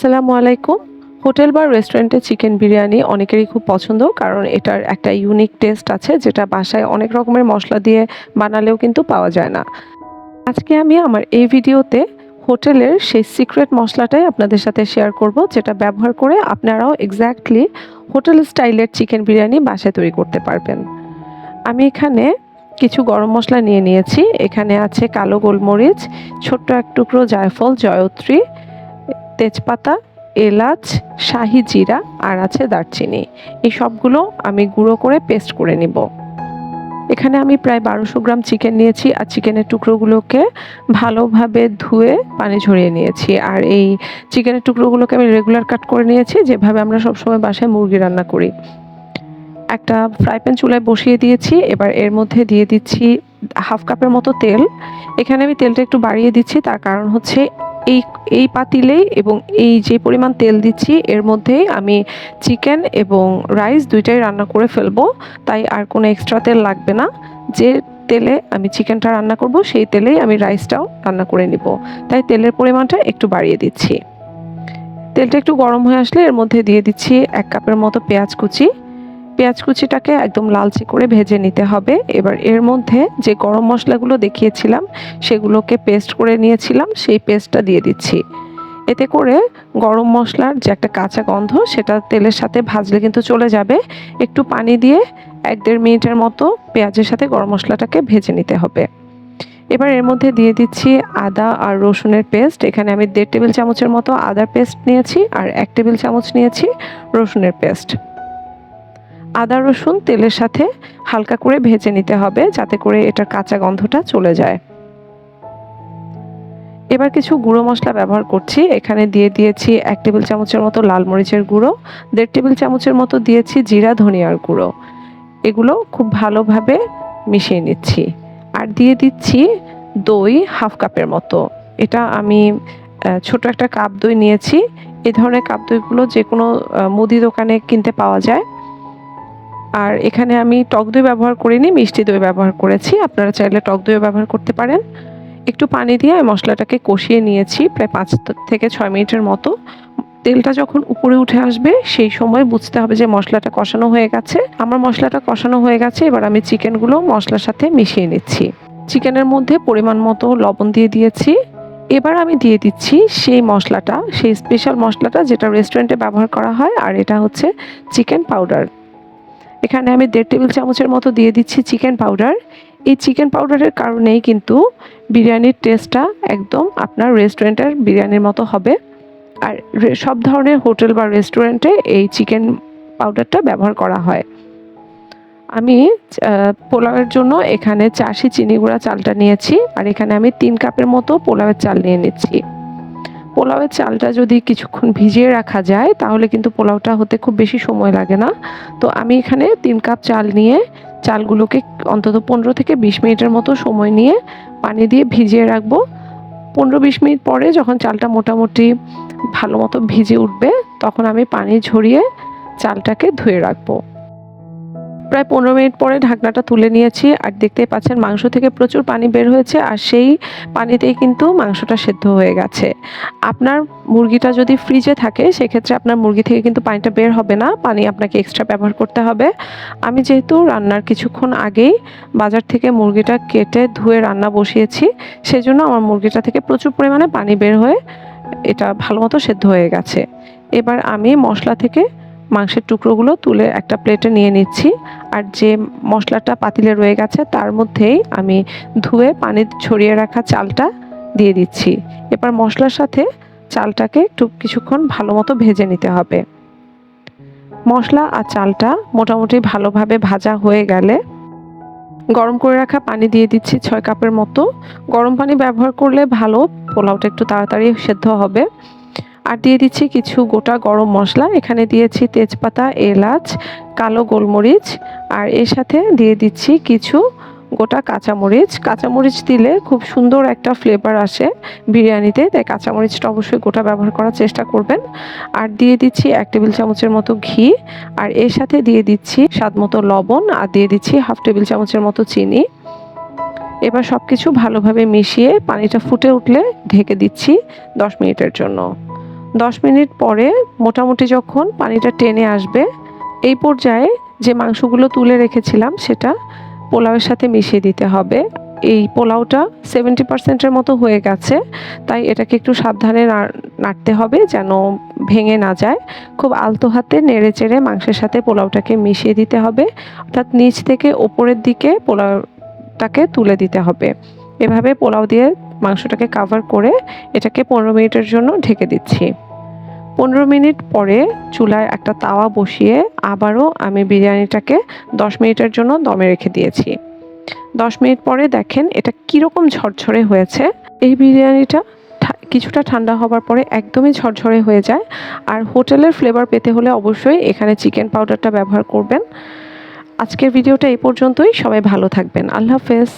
আসসালামু আলাইকুম। হোটেল বা রেস্টুরেন্টে চিকেন বিরিয়ানি অনেকেরই খুব পছন্দ, কারণ এটার একটা ইউনিক টেস্ট আছে, যেটা বাসায় অনেক রকমের মশলা দিয়ে বানালেও কিন্তু পাওয়া যায় না। আজকে আমি আমার এই ভিডিওতে হোটেলের সেই সিক্রেট মশলাটাই আপনাদের সাথে শেয়ার করব, যেটা ব্যবহার করে আপনারাও এক্স্যাক্টলি হোটেল স্টাইলের চিকেন বিরিয়ানি বাসায় তৈরি করতে পারবেন। আমি এখানে কিছু গরম মশলা নিয়ে নিয়েছি। এখানে আছে কালো গোলমরিচ, ছোট্ট এক টুকরো জায়ফল, জয়ত্রী তেজপাতা, এলাচ, শাহি জিরা আর আছে দারচিনি। এই সবগুলো আমি গুঁড়ো করে পেস্ট করে নিব। এখানে আমি প্রায় বারোশো গ্রাম চিকেন নিয়েছি আর চিকেনের টুকরোগুলোকে ভালোভাবে ধুয়ে পানি ঝরিয়ে নিয়েছি। আর এই চিকেনের টুকরোগুলোকে আমি রেগুলার কাট করে নিয়েছি, যেভাবে আমরা সবসময় বাসায় মুরগি রান্না করি। একটা ফ্রাই প্যান চুলায় বসিয়ে দিয়েছি, এবার এর মধ্যে দিয়ে দিচ্ছি হাফ কাপের মতো তেল। এখানে আমি তেলটা একটু বাড়িয়ে দিচ্ছি, তার কারণ হচ্ছে এই এই পাতিলেই এবং এই যে পরিমাণ তেল দিচ্ছি, এর মধ্যেই আমি চিকেন এবং রাইস দুইটাই রান্না করে ফেলব। তাই আর কোনো এক্সট্রা তেল লাগবে না। যে তেলে আমি চিকেনটা রান্না করব, সেই তেলেই আমি রাইসটাও রান্না করে নিব। তাই তেলের পরিমাণটা একটু বাড়িয়ে দিচ্ছি। তেলটা একটু গরম হয়ে আসলে এর মধ্যে দিয়ে দিচ্ছি এক কাপের মতো পেঁয়াজ কুচি। পেঁয়াজ কুচিটাকে একদম লালচে করে ভেজে নিতে হবে। এবার এর মধ্যে যে গরম মশলাগুলো দেখিয়েছিলাম, সেগুলোকে পেস্ট করে নিয়েছিলাম, সেই পেস্টটা দিয়ে দিচ্ছি। এতে করে গরম মশলার যে একটা কাঁচা গন্ধ, সেটা তেলের সাথে ভাজলে কিন্তু চলে যাবে। একটু পানি দিয়ে এক দেড় মিনিটের মতো পেঁয়াজের সাথে গরম মশলাটাকে ভেজে নিতে হবে। এবার এর মধ্যে দিয়ে দিচ্ছি আদা আর রসুনের পেস্ট। এখানে আমি দেড় টেবিল চামচের মতো আদার পেস্ট নিয়েছি আর এক টেবিল চামচ নিয়েছি রসুনের পেস্ট। আদা, রসুন তেলের সাথে হালকা করে ভেজে নিতে হবে যাতে করে এটার কাঁচা গন্ধটা চলে যায়। এবার কিছু গুঁড়ো মশলা ব্যবহার করছি। এখানে দিয়ে দিয়েছি এক টেবিল চামচের মতো লাল মরিচের গুঁড়ো, দেড় টেবিল চামচের মতো দিয়েছি জিরা ধনিয়ার গুঁড়ো। এগুলো খুব ভালোভাবে মিশিয়ে নিচ্ছি। আর দিয়ে দিচ্ছি দই হাফ কাপের মতো। এটা আমি ছোট একটা কাপ দই নিয়েছি। এ ধরনের কাপ দইগুলো যে কোনো মুদি দোকানে কিনতে পাওয়া যায়। আর এখানে আমি টক দই ব্যবহার করিনি, মিষ্টি দই ব্যবহার করেছি। আপনারা চাইলে টক দইও ব্যবহার করতে পারেন। একটু পানি দিয়ে আমি মশলাটাকে কষিয়ে নিয়েছি প্রায় পাঁচ থেকে ছয় মিনিটের মতো। তেলটা যখন উপরে উঠে আসবে, সেই সময় বুঝতে হবে যে মশলাটা কষানো হয়ে গেছে। আমার মশলাটা কষানো হয়ে গেছে, এবার আমি চিকেনগুলো মশলার সাথে মিশিয়ে নিচ্ছি। চিকেনের মধ্যে পরিমাণ মতো লবণ দিয়ে দিয়েছি। এবার আমি দিয়ে দিচ্ছি সেই মশলাটা, সেই স্পেশাল মশলাটা যেটা রেস্টুরেন্টে ব্যবহার করা হয়, আর এটা হচ্ছে চিকেন পাউডার এখানে আমি দেড় টেবিল চামচের মতো দিয়ে দিচ্ছি চিকেন পাউডার। এই চিকেন পাউডারের কারণেই কিন্তু বিরিয়ানির টেস্টটা একদম আপনার রেস্টুরেন্টের বিরিয়ানির মতো হবে। আর সব ধরনের হোটেল বা রেস্টুরেন্টে এই চিকেন পাউডারটা ব্যবহার করা হয়। আমি পোলাওয়ের জন্য এখানে চাষি চিনি গুঁড়া চালটা নিয়েছি। আর এখানে আমি তিন কাপের মতো পোলাওয়ের চাল নিয়ে নিচ্ছি। পোলাওয়ের চালটা যদি কিছুক্ষণ ভিজিয়ে রাখা যায়, তাহলে কিন্তু পোলাওটা হতে খুব বেশি সময় লাগে না। তো আমি এখানে তিন কাপ চাল নিয়ে চালগুলোকে অন্তত পনেরো থেকে বিশ মিনিটের মতো সময় নিয়ে পানি দিয়ে ভিজিয়ে রাখব। পনেরো বিশ মিনিট পরে যখন চালটা মোটামুটি ভালো মতো ভিজে উঠবে, তখন আমি পানি ঝরিয়ে চালটাকে ধুয়ে রাখব। প্রায় পনেরো মিনিট পরে ঢাকনাটা তুলে নিয়েছি আর দেখতেই পাচ্ছেন মাংস থেকে প্রচুর পানি বের হয়েছে আর সেই পানিতেই কিন্তু মাংসটা সেদ্ধ হয়ে গেছে। আপনার মুরগিটা যদি ফ্রিজে থাকে, সেক্ষেত্রে আপনার মুরগি থেকে কিন্তু পানিটা বের হবে না, পানি আপনাকে এক্সট্রা ব্যবহার করতে হবে। আমি যেহেতু রান্নার কিছুক্ষণ আগেই বাজার থেকে মুরগিটা কেটে ধুয়ে রান্না বসিয়েছি, সেজন্য আমার মুরগিটা থেকে প্রচুর পরিমাণে পানি বের হয়ে এটা ভালো মতো সেদ্ধ হয়ে গেছে। এবার আমি মশলা থেকে মাংসের টুকরোগুলো তুলে একটা প্লেটে নিয়ে নিচ্ছি। আর যে মশলাটা পাতিলে রয়ে গেছে, তার মধ্যেই আমি ধুয়ে পানি ছড়িয়ে রাখা চালটা দিয়ে দিচ্ছি। এবার মশলার সাথে চালটাকে একটু কিছুক্ষণ ভালো মতো ভেজে নিতে হবে। মশলা আর চালটা মোটামুটি ভালোভাবে ভাজা হয়ে গেলে গরম করে রাখা পানি দিয়ে দিচ্ছি ছয় কাপের মতো। গরম পানি ব্যবহার করলে ভালো, পোলাওটা একটু তাড়াতাড়ি সেদ্ধ হবে। আর দিয়ে দিচ্ছি কিছু গোটা গরম মশলা। এখানে দিয়েছি তেজপাতা, এলাচ, কালো গোলমরিচ আর এর সাথে দিয়ে দিচ্ছি কিছু গোটা কাঁচামরিচ। কাঁচামরিচ দিলে খুব সুন্দর একটা ফ্লেভার আসে বিরিয়ানিতে, তাই কাঁচামরিচটা অবশ্যই গোটা ব্যবহার করার চেষ্টা করবেন। আর দিয়ে দিচ্ছি এক টেবিল চামচের মতো ঘি আর এর সাথে দিয়ে দিচ্ছি স্বাদ মতো লবণ আর দিয়ে দিচ্ছি হাফ টেবিল চামচের মতো চিনি। এবার সব কিছু ভালোভাবে মিশিয়ে পানিটা ফুটে উঠলে ঢেকে দিচ্ছি দশ মিনিটের জন্য। দশ মিনিট পরে মোটামুটি যখন পানিটা টেনে আসবে, এই পর্যায়ে যে মাংসগুলো তুলে রেখেছিলাম সেটা পোলাওয়ের সাথে মিশিয়ে দিতে হবে। এই পোলাওটা সেভেন্টি পার্সেন্টের মতো হয়ে গেছে, তাই এটাকে একটু সাবধানে নাড়তে হবে যেন ভেঙে না যায়। খুব আলতো হাতে নেড়ে চেড়ে মাংসের সাথে পোলাওটাকে মিশিয়ে দিতে হবে, অর্থাৎ নিচ থেকে ওপরের দিকে পোলাওটাকে তুলে দিতে হবে। এভাবে পোলাও দিয়ে মাংসটাকে কাভার করে এটাকে পনেরো মিনিটের জন্য ঢেকে দিচ্ছি। পনেরো মিনিট পরে চুলায় একটা তাওয়া বসিয়ে আবারও আমি বিরিয়ানিটাকে দশ মিনিটের জন্য দমে রেখে দিয়েছি। দশ মিনিট পরে দেখেন এটা কীরকম ঝরঝরে হয়েছে। এই বিরিয়ানিটা কিছুটা ঠান্ডা হবার পরে একদমই ঝরঝরে হয়ে যায়। আর হোটেলের ফ্লেভার পেতে হলে অবশ্যই এখানে চিকেন পাউডারটা ব্যবহার করবেন। আজকের ভিডিওটা এই পর্যন্তই। সবাই ভালো থাকবেন। আল্লাহ হাফেজ।